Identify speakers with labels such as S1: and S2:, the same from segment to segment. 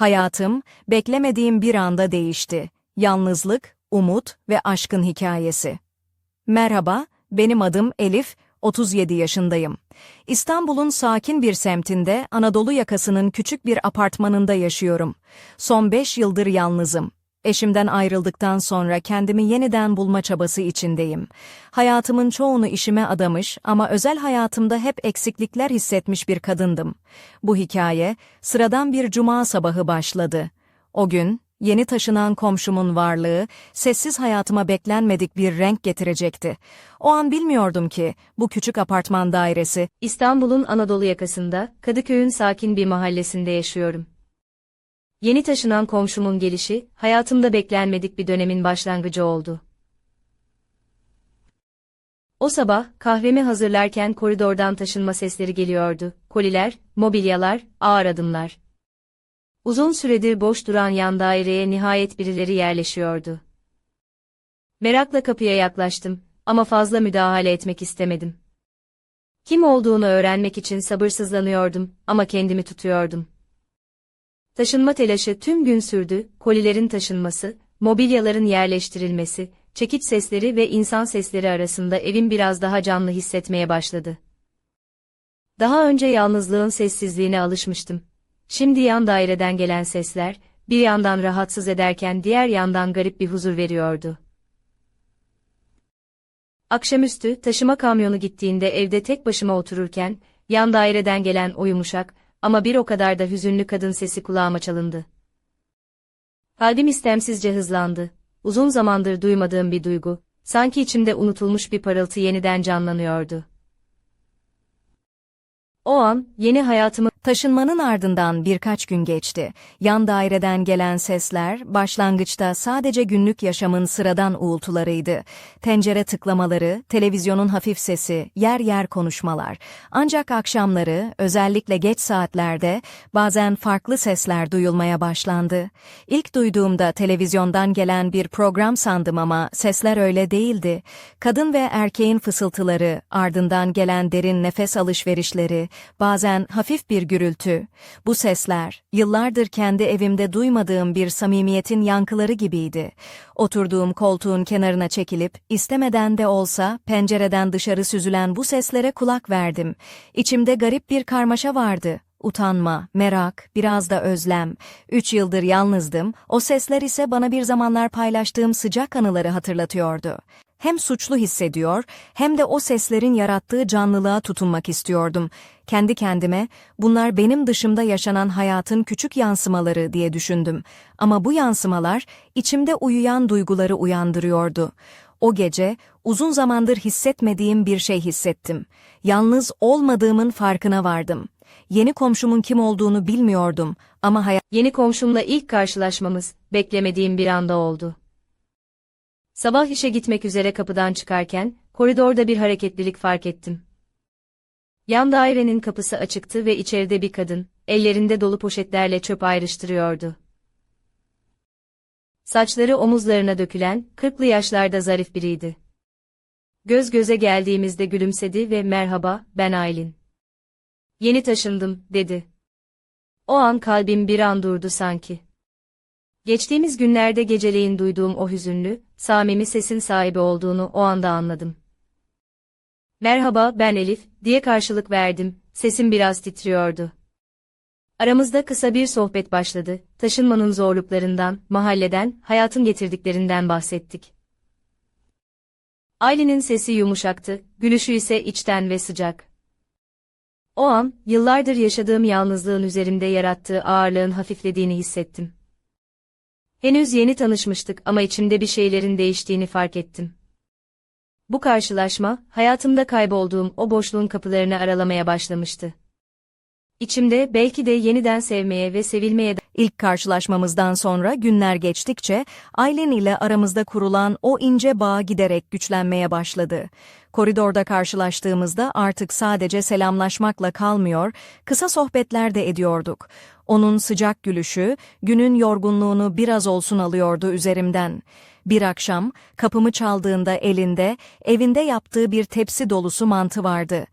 S1: Hayatım, beklemediğim bir anda değişti. Yalnızlık, umut ve aşkın hikayesi. Merhaba, benim adım Elif, 37 yaşındayım. İstanbul'un sakin bir semtinde Anadolu yakasının küçük bir apartmanında yaşıyorum. Son 5 yıldır yalnızım. Eşimden ayrıldıktan sonra kendimi yeniden bulma çabası içindeyim. Hayatımın çoğunu işime adamış ama özel hayatımda hep eksiklikler hissetmiş bir kadındım. Bu hikaye sıradan bir cuma sabahı başladı. O gün yeni taşınan komşumun varlığı sessiz hayatıma beklenmedik bir renk getirecekti. O an bilmiyordum ki bu küçük apartman dairesi
S2: İstanbul'un Anadolu yakasında, Kadıköy'ün sakin bir mahallesinde yaşıyorum. Yeni taşınan komşumun gelişi, hayatımda beklenmedik bir dönemin başlangıcı oldu. O sabah, kahvemi hazırlarken koridordan taşınma sesleri geliyordu. Koliler, mobilyalar, ağır adımlar. Uzun süredir boş duran yan daireye nihayet birileri yerleşiyordu. Merakla kapıya yaklaştım ama fazla müdahale etmek istemedim. Kim olduğunu öğrenmek için sabırsızlanıyordum ama kendimi tutuyordum. Taşınma telaşı tüm gün sürdü, kolilerin taşınması, mobilyaların yerleştirilmesi, çekiç sesleri ve insan sesleri arasında evim biraz daha canlı hissetmeye başladı. Daha önce yalnızlığın sessizliğine alışmıştım. Şimdi yan daireden gelen sesler, bir yandan rahatsız ederken diğer yandan garip bir huzur veriyordu. Akşamüstü taşıma kamyonu gittiğinde evde tek başıma otururken, yan daireden gelen o yumuşak ama bir o kadar da hüzünlü kadın sesi kulağıma çalındı. Kalbim istemsizce hızlandı. Uzun zamandır duymadığım bir duygu, sanki içimde unutulmuş bir parıltı yeniden canlanıyordu. O an, yeni hayatımı
S1: Taşınmanın ardından birkaç gün geçti. Yan daireden gelen sesler, başlangıçta sadece günlük yaşamın sıradan uğultularıydı. Tencere tıklamaları, televizyonun hafif sesi, yer yer konuşmalar. Ancak akşamları, özellikle geç saatlerde, bazen farklı sesler duyulmaya başlandı. İlk duyduğumda televizyondan gelen bir program sandım ama sesler öyle değildi. Kadın ve erkeğin fısıltıları, ardından gelen derin nefes alışverişleri, bazen hafif bir gürültü. Bu sesler, yıllardır kendi evimde duymadığım bir samimiyetin yankıları gibiydi. Oturduğum koltuğun kenarına çekilip, istemeden de olsa pencereden dışarı süzülen bu seslere kulak verdim. İçimde garip bir karmaşa vardı. Utanma, merak, biraz da özlem. Üç yıldır yalnızdım, o sesler ise bana bir zamanlar paylaştığım sıcak anıları hatırlatıyordu. Hem suçlu hissediyor, hem de o seslerin yarattığı canlılığa tutunmak istiyordum. Kendi kendime, bunlar benim dışımda yaşanan hayatın küçük yansımaları diye düşündüm. Ama bu yansımalar, içimde uyuyan duyguları uyandırıyordu. O gece, uzun zamandır hissetmediğim bir şey hissettim. Yalnız olmadığımın farkına vardım. Yeni komşumun kim olduğunu bilmiyordum ama hayat
S2: Yeni komşumla ilk karşılaşmamız, beklemediğim bir anda oldu. Sabah işe gitmek üzere kapıdan çıkarken, koridorda bir hareketlilik fark ettim. Yan dairenin kapısı açıktı ve içeride bir kadın, ellerinde dolu poşetlerle çöp ayrıştırıyordu. Saçları omuzlarına dökülen, kırklı yaşlarda zarif biriydi. Göz göze geldiğimizde gülümsedi ve merhaba, ben Aylin. Yeni taşındım, dedi. O an kalbim bir an durdu sanki. Geçtiğimiz günlerde geceleyin duyduğum o hüzünlü, samimi sesin sahibi olduğunu o anda anladım. Merhaba, ben Elif, diye karşılık verdim, sesim biraz titriyordu. Aramızda kısa bir sohbet başladı, taşınmanın zorluklarından, mahalleden, hayatın getirdiklerinden bahsettik. Aylin'in sesi yumuşaktı, gülüşü ise içten ve sıcak. O an, yıllardır yaşadığım yalnızlığın üzerimde yarattığı ağırlığın hafiflediğini hissettim. Henüz yeni tanışmıştık ama içimde bir şeylerin değiştiğini fark ettim. Bu karşılaşma, hayatımda kaybolduğum o boşluğun kapılarını aralamaya başlamıştı. İçimde belki de yeniden sevmeye ve sevilmeye
S1: İlk karşılaşmamızdan sonra günler geçtikçe Aylin ile aramızda kurulan o ince bağ giderek güçlenmeye başladı. Koridorda karşılaştığımızda artık sadece selamlaşmakla kalmıyor, kısa sohbetler de ediyorduk. Onun sıcak gülüşü, günün yorgunluğunu biraz olsun alıyordu üzerimden. Bir akşam, kapımı çaldığında elinde, evinde yaptığı bir tepsi dolusu mantı vardı.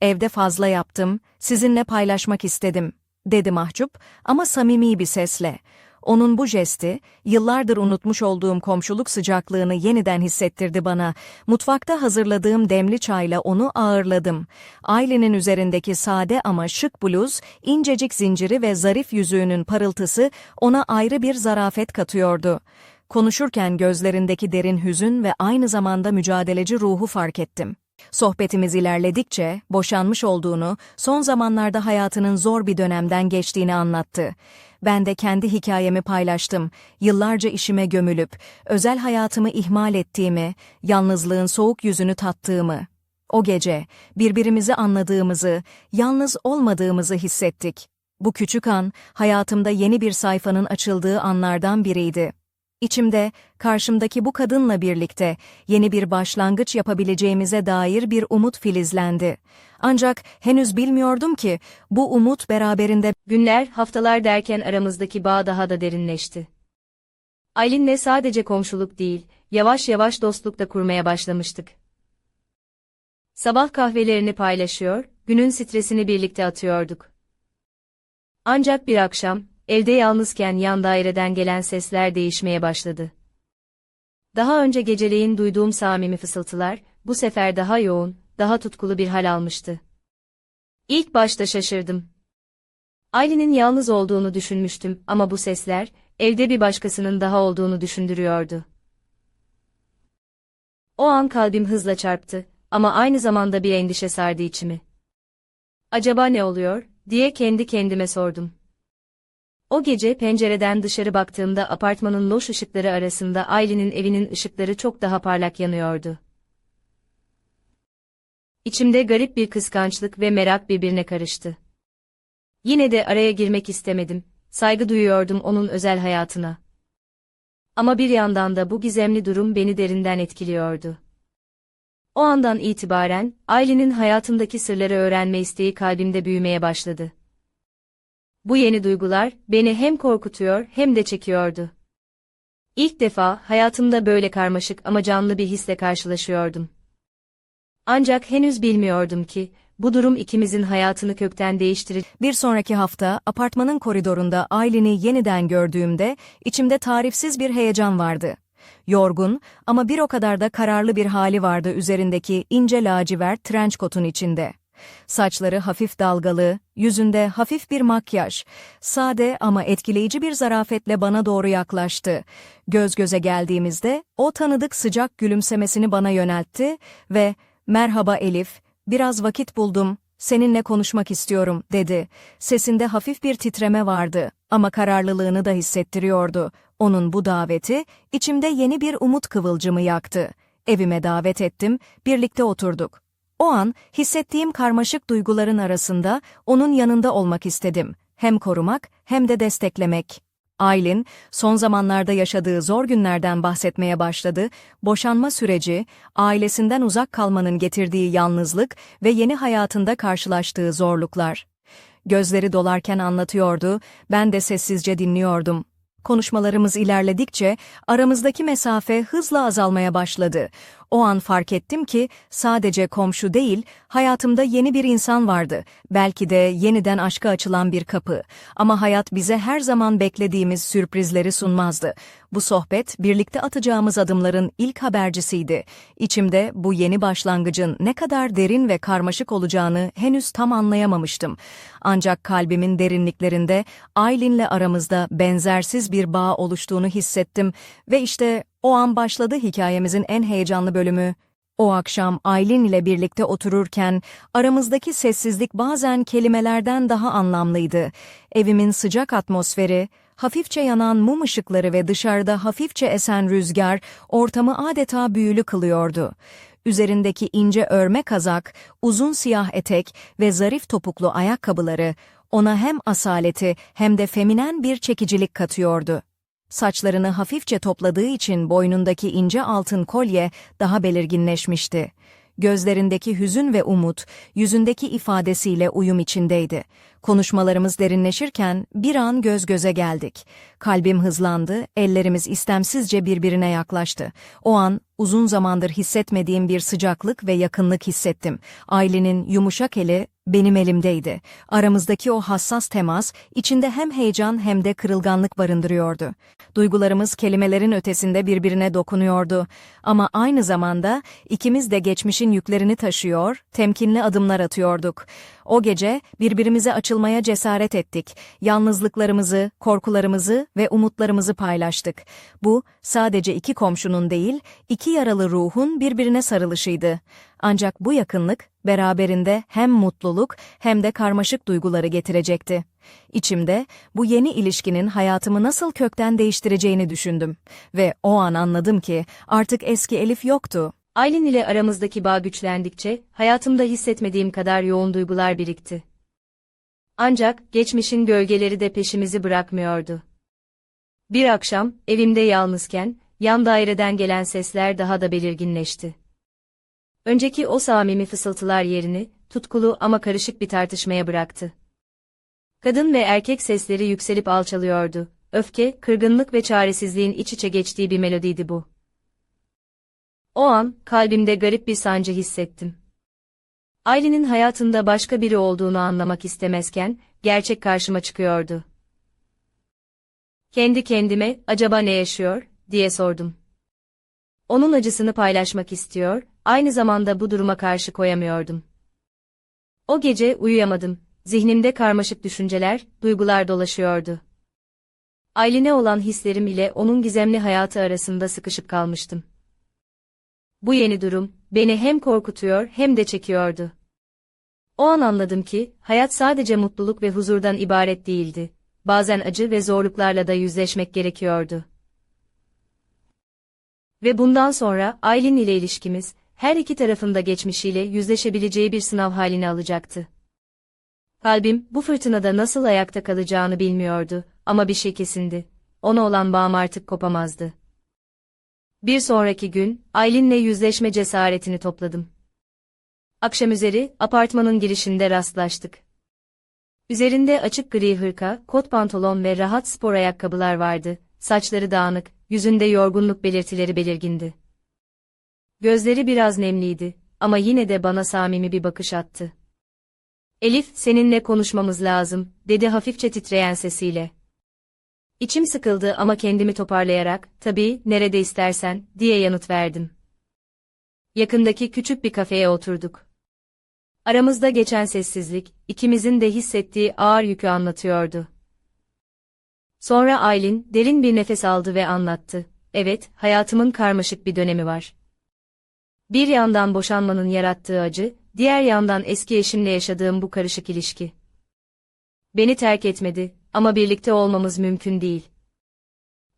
S1: Evde fazla yaptım, sizinle paylaşmak istedim, dedi mahcup ama samimi bir sesle. Onun bu jesti, yıllardır unutmuş olduğum komşuluk sıcaklığını yeniden hissettirdi bana. Mutfakta hazırladığım demli çayla onu ağırladım. Ailenin üzerindeki sade ama şık bluz, incecik zinciri ve zarif yüzüğünün parıltısı ona ayrı bir zarafet katıyordu. Konuşurken gözlerindeki derin hüzün ve aynı zamanda mücadeleci ruhu fark ettim. Sohbetimiz ilerledikçe boşanmış olduğunu, son zamanlarda hayatının zor bir dönemden geçtiğini anlattı. Ben de kendi hikayemi paylaştım. Yıllarca işime gömülüp, özel hayatımı ihmal ettiğimi, yalnızlığın soğuk yüzünü tattığımı. O gece birbirimizi anladığımızı, yalnız olmadığımızı hissettik. Bu küçük an hayatımda yeni bir sayfanın açıldığı anlardan biriydi. İçimde, karşımdaki bu kadınla birlikte yeni bir başlangıç yapabileceğimize dair bir umut filizlendi. Ancak henüz bilmiyordum ki bu umut beraberinde
S2: Günler, haftalar derken aramızdaki bağ daha da derinleşti. Aylin'le sadece komşuluk değil, yavaş yavaş dostluk da kurmaya başlamıştık. Sabah kahvelerini paylaşıyor, günün stresini birlikte atıyorduk. Ancak bir akşam, evde yalnızken yan daireden gelen sesler değişmeye başladı. Daha önce geceleyin duyduğum samimi fısıltılar, bu sefer daha yoğun, daha tutkulu bir hal almıştı. İlk başta şaşırdım. Aylin'in yalnız olduğunu düşünmüştüm ama bu sesler, evde bir başkasının daha olduğunu düşündürüyordu. O an kalbim hızla çarptı ama aynı zamanda bir endişe sardı içimi. Acaba ne oluyor, diye kendi kendime sordum. O gece pencereden dışarı baktığımda apartmanın loş ışıkları arasında Aylin'in evinin ışıkları çok daha parlak yanıyordu. İçimde garip bir kıskançlık ve merak birbirine karıştı. Yine de araya girmek istemedim, saygı duyuyordum onun özel hayatına. Ama bir yandan da bu gizemli durum beni derinden etkiliyordu. O andan itibaren, Aylin'in hayatımdaki sırları öğrenme isteği kalbimde büyümeye başladı. Bu yeni duygular, beni hem korkutuyor hem de çekiyordu. İlk defa hayatımda böyle karmaşık ama canlı bir hisle karşılaşıyordum. Ancak henüz bilmiyordum ki, bu durum ikimizin hayatını kökten değiştirecek.
S1: Bir sonraki hafta apartmanın koridorunda Aylin'i yeniden gördüğümde içimde tarifsiz bir heyecan vardı. Yorgun ama bir o kadar da kararlı bir hali vardı üzerindeki ince lacivert trench kotun içinde. Saçları hafif dalgalı, yüzünde hafif bir makyaj. Sade ama etkileyici bir zarafetle bana doğru yaklaştı. Göz göze geldiğimizde o tanıdık sıcak gülümsemesini bana yöneltti ve "Merhaba Elif, biraz vakit buldum, seninle konuşmak istiyorum." dedi. Sesinde hafif bir titreme vardı ama kararlılığını da hissettiriyordu. Onun bu daveti içimde yeni bir umut kıvılcımı yaktı. Evime davet ettim, birlikte oturduk. O an hissettiğim karmaşık duyguların arasında onun yanında olmak istedim. Hem korumak hem de desteklemek. Aylin, son zamanlarda yaşadığı zor günlerden bahsetmeye başladı, boşanma süreci, ailesinden uzak kalmanın getirdiği yalnızlık ve yeni hayatında karşılaştığı zorluklar. Gözleri dolarken anlatıyordu, ben de sessizce dinliyordum. Konuşmalarımız ilerledikçe aramızdaki mesafe hızla azalmaya başladı. O an fark ettim ki sadece komşu değil, hayatımda yeni bir insan vardı. Belki de yeniden aşka açılan bir kapı. Ama hayat bize her zaman beklediğimiz sürprizleri sunmazdı. Bu sohbet birlikte atacağımız adımların ilk habercisiydi. İçimde bu yeni başlangıcın ne kadar derin ve karmaşık olacağını henüz tam anlayamamıştım. Ancak kalbimin derinliklerinde Aylin'le aramızda benzersiz bir bağ oluştuğunu hissettim ve işte o an başladı hikayemizin en heyecanlı bölümü. O akşam Aylin ile birlikte otururken aramızdaki sessizlik bazen kelimelerden daha anlamlıydı. Evimin sıcak atmosferi, hafifçe yanan mum ışıkları ve dışarıda hafifçe esen rüzgar ortamı adeta büyülü kılıyordu. Üzerindeki ince örme kazak, uzun siyah etek ve zarif topuklu ayakkabıları ona hem asaleti hem de feminen bir çekicilik katıyordu. Saçlarını hafifçe topladığı için boynundaki ince altın kolye daha belirginleşmişti. Gözlerindeki hüzün ve umut, yüzündeki ifadesiyle uyum içindeydi. Konuşmalarımız derinleşirken bir an göz göze geldik. Kalbim hızlandı, ellerimiz istemsizce birbirine yaklaştı. O an uzun zamandır hissetmediğim bir sıcaklık ve yakınlık hissettim. Aylin'in yumuşak eli benim elimdeydi. Aramızdaki o hassas temas içinde hem heyecan hem de kırılganlık barındırıyordu. Duygularımız kelimelerin ötesinde birbirine dokunuyordu. Ama aynı zamanda ikimiz de geçmişin yüklerini taşıyor, temkinli adımlar atıyorduk. O gece birbirimize açılmaya cesaret ettik. Yalnızlıklarımızı, korkularımızı ve umutlarımızı paylaştık. Bu sadece iki komşunun değil, iki yaralı ruhun birbirine sarılışıydı. Ancak bu yakınlık beraberinde hem mutluluk hem de karmaşık duyguları getirecekti. İçimde bu yeni ilişkinin hayatımı nasıl kökten değiştireceğini düşündüm ve o an anladım ki artık eski Elif yoktu.
S2: Aylin ile aramızdaki bağ güçlendikçe, hayatımda hissetmediğim kadar yoğun duygular birikti. Ancak, geçmişin gölgeleri de peşimizi bırakmıyordu. Bir akşam, evimde yalnızken, yan daireden gelen sesler daha da belirginleşti. Önceki o samimi fısıltılar yerini, tutkulu ama karışık bir tartışmaya bıraktı. Kadın ve erkek sesleri yükselip alçalıyordu. Öfke, kırgınlık ve çaresizliğin iç içe geçtiği bir melodiydi bu. O an, kalbimde garip bir sancı hissettim. Aylin'in hayatında başka biri olduğunu anlamak istemezken, gerçek karşıma çıkıyordu. Kendi kendime, acaba ne yaşıyor, diye sordum. Onun acısını paylaşmak istiyor, aynı zamanda bu duruma karşı koyamıyordum. O gece uyuyamadım, zihnimde karmaşık düşünceler, duygular dolaşıyordu. Aylin'e olan hislerim ile onun gizemli hayatı arasında sıkışıp kalmıştım. Bu yeni durum, beni hem korkutuyor hem de çekiyordu. O an anladım ki, hayat sadece mutluluk ve huzurdan ibaret değildi. Bazen acı ve zorluklarla da yüzleşmek gerekiyordu. Ve bundan sonra Aylin ile ilişkimiz, her iki tarafında geçmişiyle yüzleşebileceği bir sınav halini alacaktı. Kalbim, bu fırtınada nasıl ayakta kalacağını bilmiyordu, ama bir şey kesindi. Ona olan bağım artık kopamazdı. Bir sonraki gün, Aylin'le yüzleşme cesaretini topladım. Akşamüzeri, apartmanın girişinde rastlaştık. Üzerinde açık gri hırka, kot pantolon ve rahat spor ayakkabılar vardı, saçları dağınık, yüzünde yorgunluk belirtileri belirgindi. Gözleri biraz nemliydi, ama yine de bana samimi bir bakış attı. Elif, seninle konuşmamız lazım, dedi hafifçe titreyen sesiyle. İçim sıkıldı ama kendimi toparlayarak, tabii, nerede istersen, diye yanıt verdim. Yakındaki küçük bir kafeye oturduk. Aramızda geçen sessizlik, ikimizin de hissettiği ağır yükü anlatıyordu. Sonra Aylin, derin bir nefes aldı ve anlattı. Evet, hayatımın karmaşık bir dönemi var. Bir yandan boşanmanın yarattığı acı, diğer yandan eski eşimle yaşadığım bu karışık ilişki. Beni terk etmedi ama birlikte olmamız mümkün değil.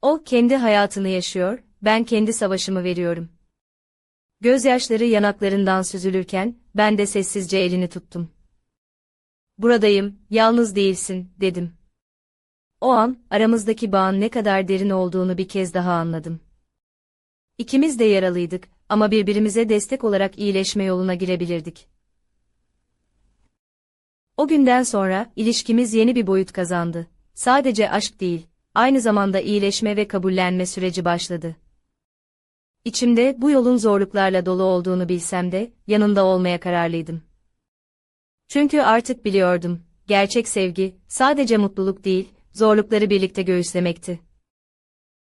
S2: O kendi hayatını yaşıyor, ben kendi savaşımı veriyorum. Gözyaşları yanaklarından süzülürken ben de sessizce elini tuttum. Buradayım, yalnız değilsin, dedim. O an aramızdaki bağın ne kadar derin olduğunu bir kez daha anladım. İkimiz de yaralıydık ama birbirimize destek olarak iyileşme yoluna girebilirdik. O günden sonra ilişkimiz yeni bir boyut kazandı. Sadece aşk değil, aynı zamanda iyileşme ve kabullenme süreci başladı. İçimde bu yolun zorluklarla dolu olduğunu bilsem de yanında olmaya kararlıydım. Çünkü artık biliyordum, gerçek sevgi sadece mutluluk değil, zorlukları birlikte göğüslemekti.